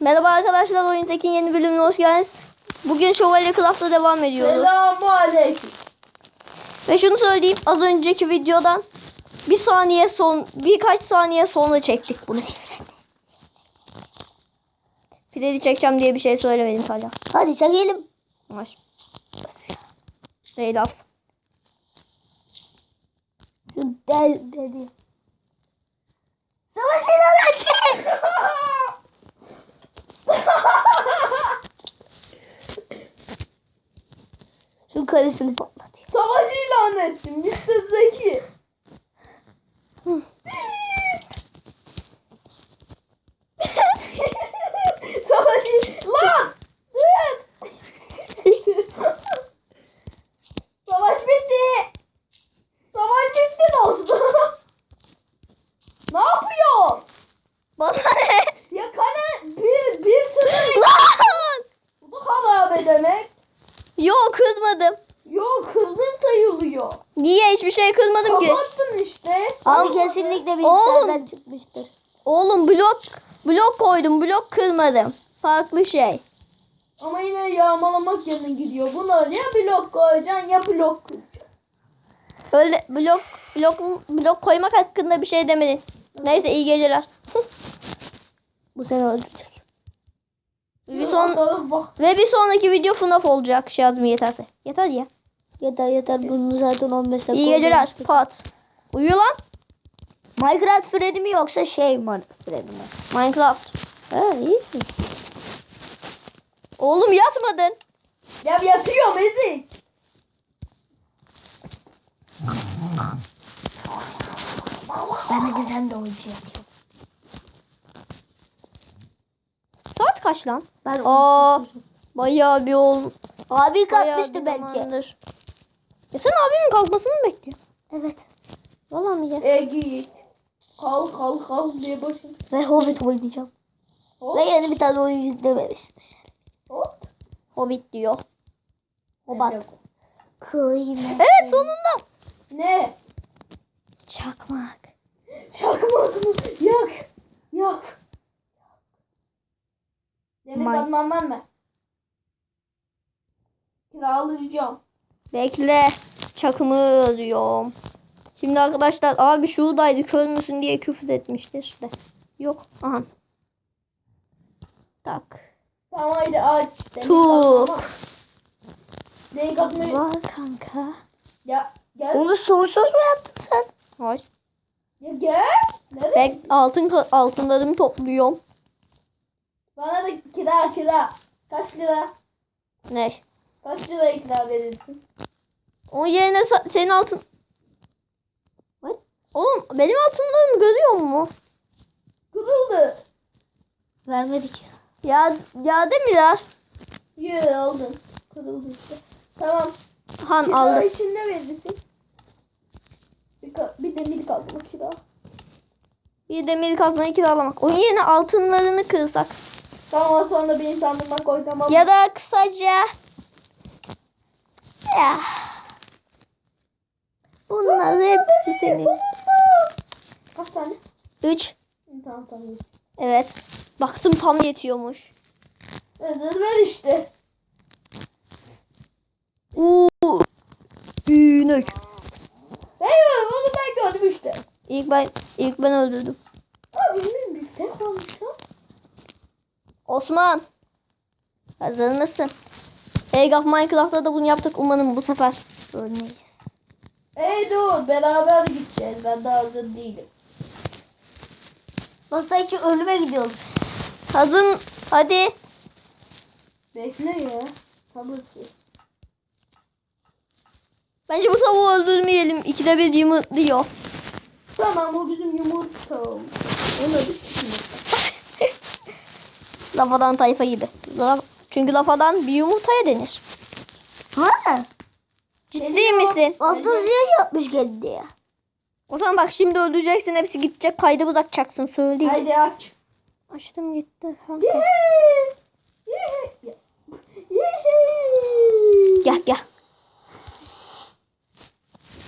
Merhaba arkadaşlar Oyun Tekin yeni bölümüne hoş geldiniz. Bugün Şövalye Craft'ta devam ediyoruz. Selamun aleyküm. Ve şunu söyleyeyim az önceki videodan bir saniye son birkaç saniye sonra çektik bunu. Pideli çekeceğim diye bir şey söylemedim hala. Hadi çekelim. Var. Değil laf. Şu del dedi. Şu karısını patlatıyor. Savaş ilan ettim Mr. Zeki. Savaş il- Lan! Dur! Savaş bitti. Savaş bitti dostum. ne yapıyor? Bana ne? Ya kale bir bir sınır. Lan! Bu harabe demek. Yok kızmadım. Yok kızdın sayılıyor. Niye hiçbir şey kızmadım ki? Kapattın işte. Abi kesinlikle bir Oğlum. çıkmıştır. Oğlum blok blok koydum blok kırmadım. Farklı şey. Ama yine yağmalamak yerine gidiyor. Buna ya blok koyacaksın ya blok kıracaksın. Öyle blok blok blok koymak hakkında bir şey demedin. Neyse iyi geceler. Bu seni öldürecek. bir son ve bir sonraki video FNAF olacak şarjım yeterse. Yeter ya. Yeter yeter bunu zaten 15 dakika İyi geceler. Pat. Uyu lan. Minecraft Freddy mi yoksa şey mi Freddy mi? Minecraft. Ha iyi. Oğlum yatmadın. Ya yatıyorum ezik. Ben de sen de oyuncu yatıyorum. Saat kaç lan? Ben Aa, bayağı bir ol. Abi kalkmıştı belki. zamandır. Ya sen abimin kalkmasını mı bekliyorsun? Evet. Valla mı ya? Egik. Kalk kalk kalk diye başın. Ve Hobbit oynayacağım. Hop Ve yeni bir tane oyun yüklememiştir. hop. Hobbit diyor. Hobat. Kıymet. Evet sonunda. Ne? Çakmak. Çakmak mı? Yak. Yak. Katman var mı? Kiralayacağım. Bekle. Çakımı yazıyorum. Şimdi arkadaşlar abi şuradaydı kör müsün diye küfür etmiştir de. Yok. Aha. Tak. Tamam haydi aç. Demir Tuğ. katman var. Kanka. Ya gel. Onu sonsuz mu yaptın sen? Hayır. Ya gel. Nereye? Bek altın altınlarımı topluyorum. Bana da kira kira. Kaç lira? Ne? Kaç lira kira verirsin? Onun yerine senin altın... What? Oğlum benim altınlarımı görüyor mu? Kırıldı. Vermedik. Ya ya demiler. Yürü aldın. Kırıldı işte. Tamam. Han Kira aldım. için ne verirsin? Bir, bir demir kaldı mı kira? Bir demir kazmayı kiralamak. Onun yerine altınlarını kırsak. Tamam sonra beni sandığıma koy tamam. Ya da kısaca... Ya. Bunlar hepsi senin. Kaç tane? Üç. Tamam tamam. Evet. Baktım tam yetiyormuş. Özür ver işte. Uuu. İnek. Hey onu ben gördüm işte. İlk ben ilk ben öldürdüm. Abi benim bir tek olmuş. Osman. Hazır mısın? Age of Minecraft'ta da bunu yaptık. Umarım bu sefer ölmeyiz. Hey dur beraber gideceğiz. Ben daha hazır değilim. Nasıl ki ölüme gidiyoruz. Hazır? Hadi. Bekle ya. Sabırsız. Bence bu tavuğu öldürmeyelim. İkide bir yumurtluyor. Tamam bu bizim yumurtam. Ona bir yumurta. Lafadan tayfa gibi. La- Çünkü lafadan bir yumurtaya denir. Ha? Ciddi Geliyor. misin? Altın ziyan yapmış kendi ya. O zaman bak şimdi öldüreceksin. Hepsi gidecek. Kaydı bırakacaksın. Söyleyeyim. Haydi aç. Açtım gitti. kanka. Gel gel.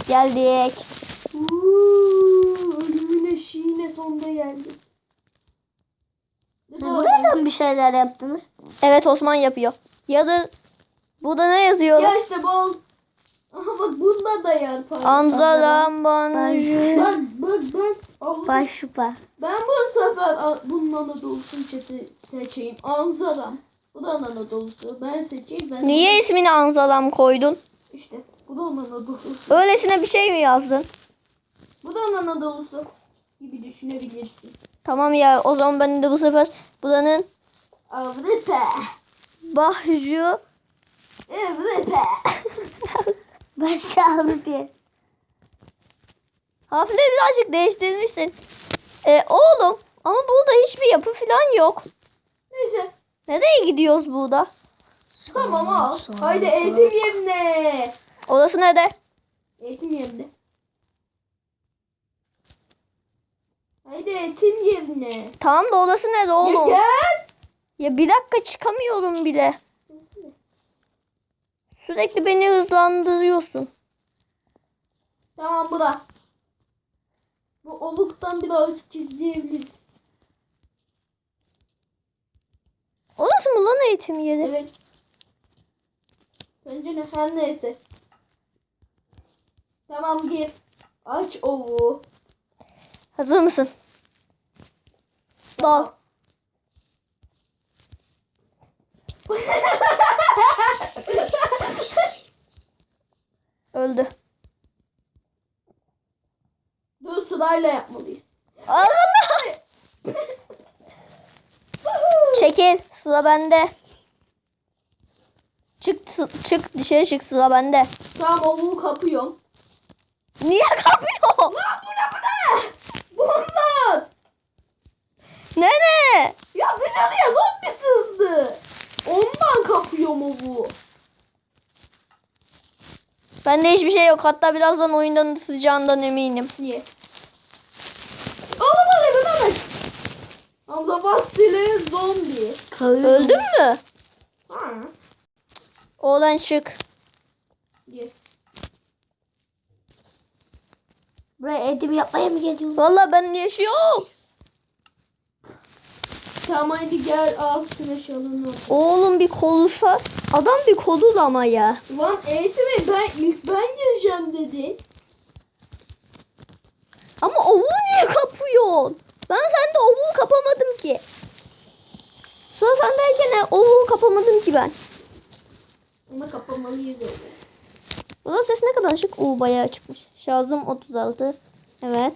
Geldik. Uuu, ölümün eşiğine sonunda geldik. Siz buraya da bir şeyler yaptınız. Evet Osman yapıyor. Ya da burada ne yazıyor? Ya işte bol. Aha bak bunda da yer para. Anzalam banjı. Bak bak bak. Şupa. Ben bu sefer bunun Anadolu'sunu çete- seçeyim. Anzalam. Bu da Anadolu'su. Ben seçeyim. Ben Niye ismini Anzalam koydun? İşte bu da Anadolu'su. Öylesine bir şey mi yazdın? Bu da Anadolu'su gibi düşünebilirsin. Tamam ya o zaman ben de bu sefer buranın Avrupa. Bahju Avrupa. Baş Avrupa. harfleri birazcık değiştirmişsin. E, oğlum ama burada hiçbir yapı falan yok. Neyse. Nereye gidiyoruz burada? Tamam al. Haydi eğitim yerine. Orası nerede? Eğitim yerine. Haydi eğitim yerine. Tamam da orası nerede oğlum? Gel. Ya bir dakika çıkamıyorum bile. Sürekli beni hızlandırıyorsun. Tamam bu da. Bu oluktan birazcık çizebiliriz. Orası mı lan eğitim yeri? Evet. Bence ne her neyse. Tamam gir. Aç ovu. Hazır mısın? Dal. Öldü. Dur sırayla yapmalıyız. Allah! Çekil. Sıra bende. Çık çık dışarı çık sıra bende. Tamam ovuğu kapıyorum. Niye kapıyor? Lan bu ne bu ne? Bunlar. Ne ne? Ya dışarıya zombi sızdı. Ondan kapıyorum ovuğu. Bende hiçbir şey yok. Hatta birazdan oyundan sıcağından eminim. Niye? Oğlum hadi ben alın. Abla bastile zombi. Öldün mü? Ha. Oğlan çık. Ye. Buraya eğitim yapmaya mı geliyorsun? Vallahi ben yaşıyorum. Tamam hadi gel al güneş alanı. Oğlum bir kolsa adam bir kolul ama ya. Lan eğitimi ben ilk ben gireceğim dedi. Ama ovuğu niye kapıyorsun? Ben sende ovuğu kapamadım ki. Sıra sendeyken ovuğu kapamadım ki ben. Ama kapamalıyız öyle. Burada ses ne kadar açık? Oo bayağı çıkmış. Şarjım 36. Evet.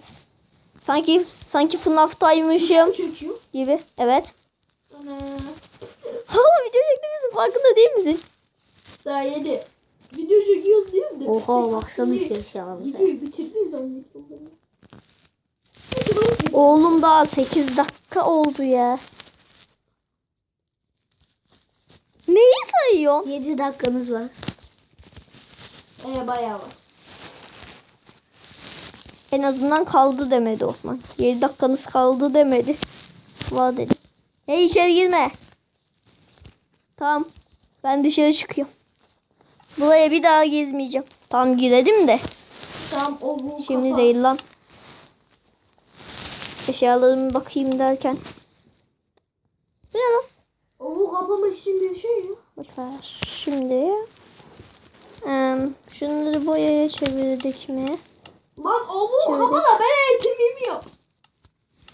Sanki sanki FNAF'taymışım gibi. Evet. Ana. Ha video çektiğimizin farkında değil misin? Daha yedi. Video çekiyoruz değil mi? Oha baksana şey abi. Videoyu bitirdin zannediyorum. Oğlum daha 8 dakika oldu ya. Neyi sayıyorsun? 7 dakikamız var. Ee bayağı var. En azından kaldı demedi Osman. 7 dakikanız kaldı demedi. Var dedi. Hey içeri girme. Tamam. Ben dışarı çıkıyorum. Buraya bir daha gezmeyeceğim. Tamam girelim de. Tam o bu Şimdi kapa. değil lan. Eşyalarıma bakayım derken. Bu ne lan? O bu kapamak için bir şey yok. Boşver. Şimdi. Em, şunları boyaya çevirdik mi? Lan o bu Şöyle. kapa da ben eğitimim yok.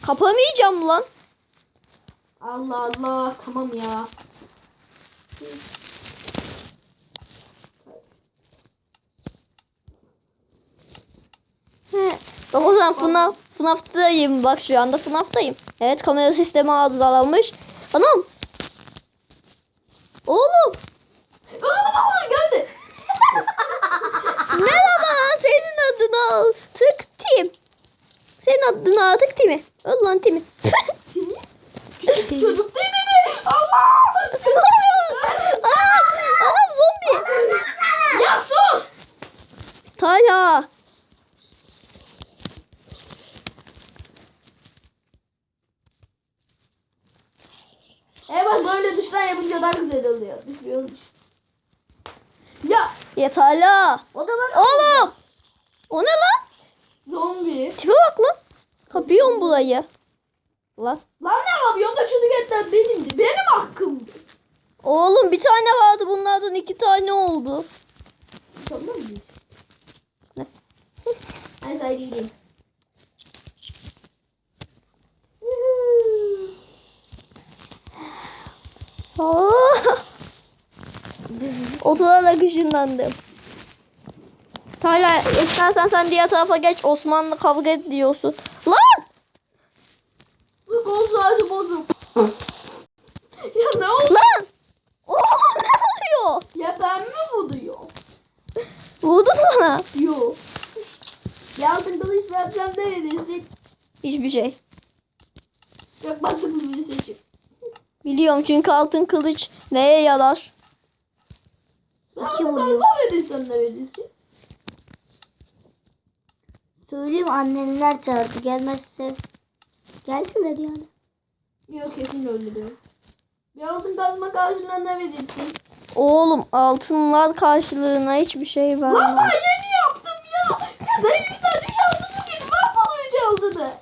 Kapamayacağım lan. Allah Allah tamam ya. Bak o zaman FNAF, FNAF'tayım. Bak şu anda FNAF'tayım. Evet kamera sistemi arızalanmış. Anam. Oğlum. Aa geldi. Merhaba. Aldık Tim. Senin adını aldık Tim'i. Öl lan Tim'i. Çocuk değil mi? Allah! Anam. Anam zombi. Ya sus! Tala. Evet böyle dıştan yapınca daha güzel oluyor. Düşüyor. Ya Ya Tala. O da bak. Oğlum. O ne lan? zombi. Tipe bak lan. Kapıyorum burayı. Lan. Lan ne yapıyorsun da şunu getir benimdi. Oğlum bir tane vardı bunlardan iki tane oldu. Tamam mı? Ne? Hadi hadi gidelim. Oturarak ışınlandım. Tayla istersen sen diğer tarafa geç Osmanlı kavga ediyorsun. Lan! Bu kol saati bozuk. ya ne oldu? Lan! Oğlum ne oluyor? Ya ben mi vuruyorum? Vurdun bana. Yok. Ya altın kılıç versem ne verirsin? Hiçbir şey. Yok baktım bir seçim. Biliyorum çünkü altın kılıç neye yarar? Ben Kim altın kılıç verirsen ne verirsin? Söyleyeyim annenler çağırdı. Gelmezse gelsinler yani. Yok kesin diyor. Bir altın kazma karşılığında ne verirsin? Oğlum altınlar karşılığına hiçbir şey Lan daha vermez. yeni yaptım ya. Ya ben yüzden dünyasını benim mahvolunca oldu da.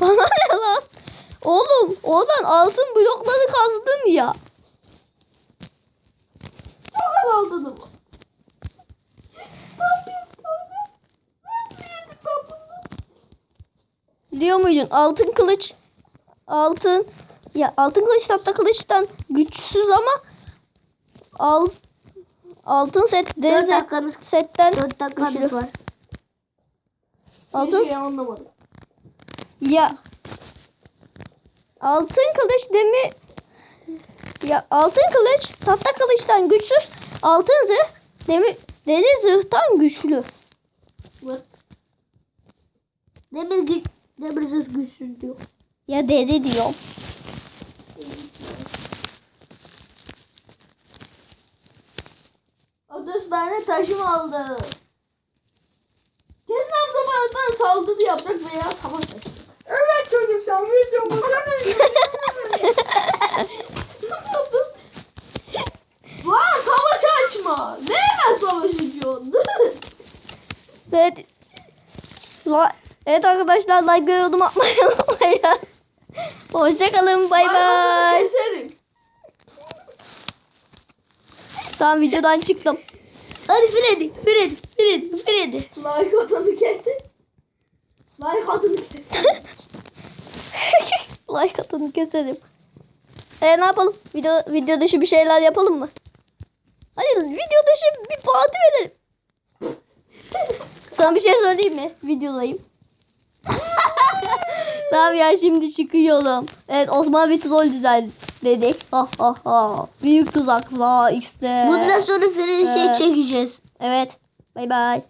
Bana ne lan? Oğlum oradan altın blokları kazdım ya. Çok aldın mı? Ne yapıyorsun öyle? Ben yedim ben bunu. Biliyor muydun? Altın kılıç altın ya altın kılıç tahta kılıçtan güçsüz ama al altın set 4 deniz dakikanız, setten 4 dakikanız var. altın şey anlamadım. ya altın kılıç demi ya altın kılıç tahta kılıçtan güçsüz altın zırh demi deniz zırhtan güçlü. Demir güç, demir zırh güçsüz diyor. Ya deri diyorum. Otuz tane taşım aldı. Kesin Hamza bana saldırı yapacak veya savaş açacak. Evet çocuk sen videomu Vay savaş açma. Ne hemen savaş açıyorsun? Evet. La- Evet arkadaşlar like ve yorum atmayı unutmayın. Hoşçakalın bay bay. Keserim. Tamam videodan çıktım. Hadi Freddy, Freddy, Freddy, Freddy. Like atanı kesin. Like atanı kesin. like atın keselim. E ne yapalım? Video video dışı bir şeyler yapalım mı? Hadi video dışı bir parti verelim. Sana bir şey söyleyeyim mi? Videodayım. tamam ya şimdi çıkıyorum. Evet Osman bir troll düzenledik. Ha ha ha. Büyük tuzaklar işte. Bundan sonra şey Ee, çekeceğiz. Evet. Bay bay.